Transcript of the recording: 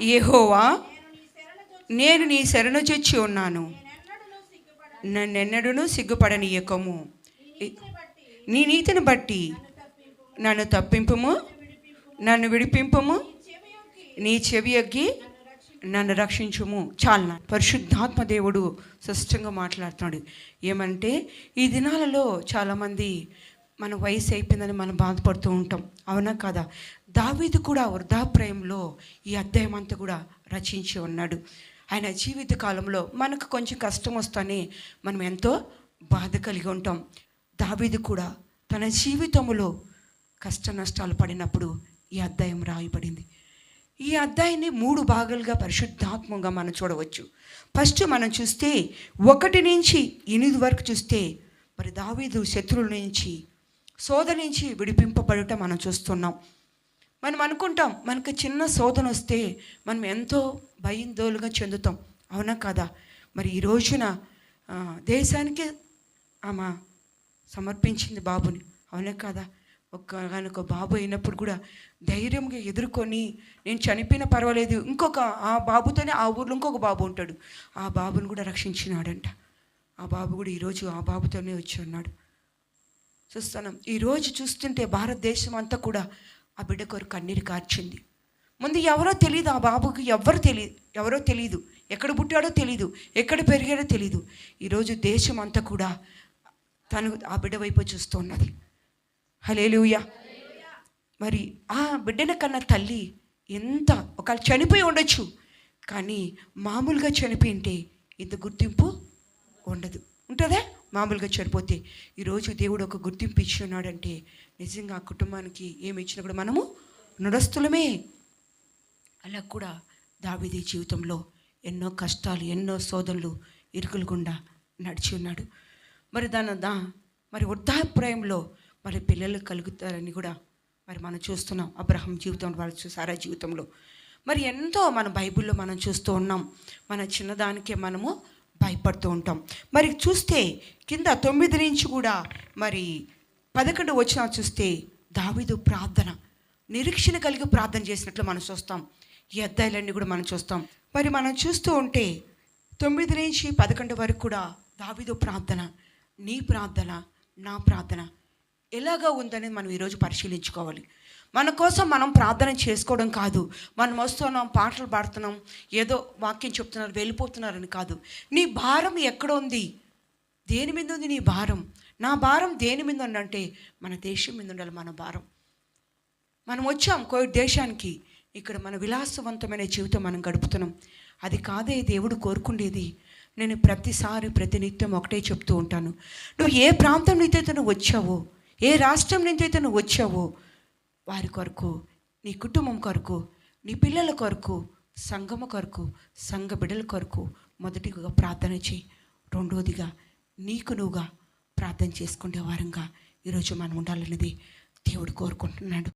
యహోవా నేను నీ శరణు చొచ్చి ఉన్నాను. నన్నెన్నడూ సిగ్గుపడనీయకము. నీ నీతిని బట్టి నన్ను తప్పింపుము నన్ను విడిపింపుము నీ చెవి ఎగ్గి నన్ను రక్షించుము. చాలా పరిశుద్ధాత్మ దేవుడు స్పష్టంగా మాట్లాడుతున్నాడు. ఏమంటే ఈ దినాలలో చాలామంది మన వయసు అయిపోయిందని మనం బాధపడుతూ ఉంటాం. అవునా కదా? దావీదు కూడా వృద్ధాప్రాయంలో ఈ అధ్యాయం అంతా కూడా రచించి ఉన్నాడు. ఆయన జీవిత కాలంలో మనకు కొంచెం కష్టం వస్తేనే మనం ఎంతో బాధ కలిగి ఉంటాం. దావీదు కూడా తన జీవితంలో కష్ట నష్టాలు పడినప్పుడు ఈ అధ్యాయం రాయబడింది. ఈ అధ్యాయాన్ని మూడు భాగాలుగా పరిశుద్ధాత్మంగా మనం చూడవచ్చు. ఫస్ట్ మనం చూస్తే ఒకటి నుంచి ఎనిమిది వరకు చూస్తే మరి దావీదు శత్రువుల నుంచి శోధ నుంచి విడిపింపబడుట మనం చూస్తున్నాం. మనం అనుకుంటాం మనకు చిన్న శోధన వస్తే మనం ఎంతో భయందోలుగా చెందుతాం. అవునా కదా? మరి ఈ రోజున ఆ, దేశానికి ఆమె సమర్పించింది బాబుని. అవునా కదా? ఒక్క ఒక బాబు అయినప్పుడు కూడా ధైర్యంగా ఎదుర్కొని నేను చనిపోయినా పర్వాలేదు. ఇంకొక ఆ బాబుతోనే ఆ ఊర్లో ఇంకొక బాబు ఉంటాడు. ఆ బాబుని కూడా రక్షించినాడంట. ఆ బాబు కూడా ఈరోజు ఆ బాబుతోనే వచ్చి ఉన్నాడు. చూస్తున్నాం ఈరోజు చూస్తుంటే భారతదేశం అంతా కూడా ఆ బిడ్డ కొరకు కన్నీరు కార్చింది. ముందు ఎవరో తెలియదు ఆ బాబుకి ఎవరు తెలియదు ఎవరో తెలియదు ఎక్కడ పుట్టాడో తెలియదు ఎక్కడ పెరిగాడో తెలియదు ఈరోజు దేశం అంతా కూడా తను ఆ బిడ్డ వైపు చూస్తున్నది హలేలుయా మరి ఆ బిడ్డన కన్నా తల్లి ఎంత ఒకవేళ చనిపోయి ఉండొచ్చు కానీ మామూలుగా చనిపోయింటే ఇంత గుర్తింపు ఉండదు. ఉంటుందా? మామూలుగా చనిపోతే ఈరోజు దేవుడు ఒక గుర్తింపు ఇచ్చి ఉన్నాడంటే నిజంగా ఆ కుటుంబానికి ఏమి ఇచ్చినా కూడా మనము నుడస్తులమే. అలా కూడా దావిది జీవితంలో ఎన్నో కష్టాలు ఎన్నో సోదరులు ఇరుకులు గుండా నడిచి ఉన్నాడు. మరి దాని దా మరి వృద్ధాప్రాయంలో మరి పిల్లలు కలుగుతారని కూడా మరి మనం చూస్తున్నాం. అబ్రహం జీవితం వాళ్ళు చూసారా జీవితంలో. మరి ఎంతో మన బైబిల్లో మనం చూస్తూ ఉన్నాం. మన చిన్నదానికే మనము భయపడుతూ ఉంటాం. మరి చూస్తే కింద తొమ్మిది నుంచి కూడా మరి పదకొండు వచ్చిన చూస్తే దావిదు ప్రార్థన నిరీక్షణ కలిగి ప్రార్థన చేసినట్లు మనం చూస్తాం. ఈ కూడా మనం చూస్తాం. మరి మనం చూస్తూ ఉంటే తొమ్మిది నుంచి పదకొండు వరకు కూడా దావిదు ప్రార్థన నీ ప్రార్థన నా ప్రార్థన ఎలాగా ఉందని మనం ఈరోజు పరిశీలించుకోవాలి. మన కోసం మనం ప్రార్థన చేసుకోవడం కాదు. మనం వస్తున్నాం పాటలు పాడుతున్నాం ఏదో వాక్యం చెప్తున్నారు వెళ్ళిపోతున్నారని కాదు. నీ భారం ఎక్కడ ఉంది? దేని మీద ఉంది నీ భారం? నా భారం దేని మీద ఉందంటే మన దేశం మీద ఉండాలి మన భారం. మనం వచ్చాం కోవిడ్ దేశానికి. ఇక్కడ మన విలాసవంతమైన జీవితం మనం గడుపుతున్నాం. అది కాదే దేవుడు కోరుకుండేది. నేను ప్రతిసారి ప్రతినిత్యం ఒకటే చెప్తూ ఉంటాను. నువ్వు ఏ ప్రాంతం నుంచి నువ్వు వచ్చావో ఏ రాష్ట్రం నుంచి అయితే నువ్వు వచ్చావో వారి కొరకు నీ కుటుంబం కొరకు నీ పిల్లల కొరకు సంఘము కొరకు సంఘ బిడ్డల కొరకు మొదటిగా ప్రార్థన చేయి. రెండోదిగా నీకు నువ్వుగా ప్రార్థన చేసుకునే వారంగా ఈరోజు మనం ఉండాలన్నది దేవుడు కోరుకుంటున్నాడు.